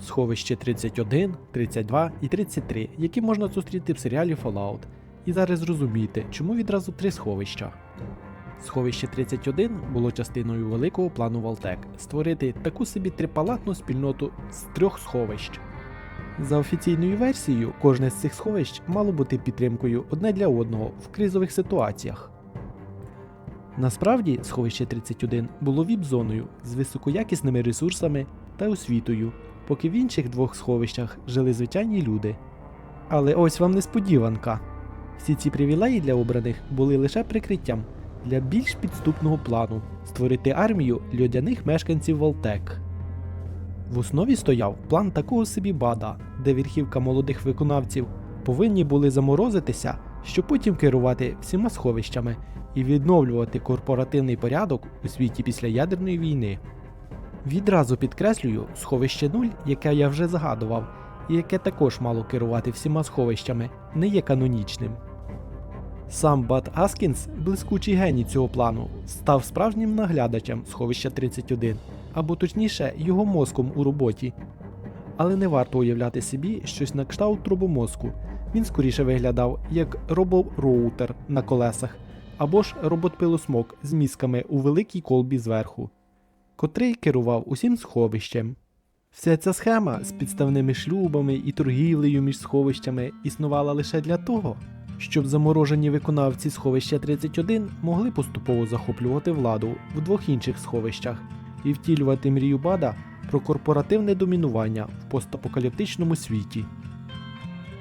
сховище 31, 32 і 33, які можна зустріти в серіалі Fallout. І зараз зрозумієте, чому відразу три сховища. Сховище 31 було частиною великого плану Валтек створити таку собі трипалатну спільноту з трьох сховищ. За офіційною версією, кожне з цих сховищ мало бути підтримкою одне для одного в кризових ситуаціях. Насправді, сховище 31 було віп-зоною з високоякісними ресурсами та освітою, поки в інших двох сховищах жили звичайні люди. Але ось вам несподіванка. Всі ці привілеї для обраних були лише прикриттям для більш підступного плану створити армію льодяних мешканців Волтек. В основі стояв план такого собі бада, де верхівка молодих виконавців повинні були заморозитися, щоб потім керувати всіма сховищами і відновлювати корпоративний порядок у світі після ядерної війни. Відразу підкреслюю сховище 0, яке я вже згадував, і яке також мало керувати всіма сховищами, не є канонічним. Сам Бат Аскінс, блискучий геній цього плану, став справжнім наглядачем сховища 31, або точніше, його мозком у роботі. Але не варто уявляти собі щось на кшталт трубомозку. Він скоріше виглядав як робороутер на колесах, або ж робот-пилосмок з мізками у великій колбі зверху, котрий керував усім сховищем. Вся ця схема з підставними шлюбами і торгівлею між сховищами існувала лише для того, щоб заморожені виконавці сховища 31 могли поступово захоплювати владу в двох інших сховищах і втілювати мрію Бада про корпоративне домінування в постапокаліптичному світі.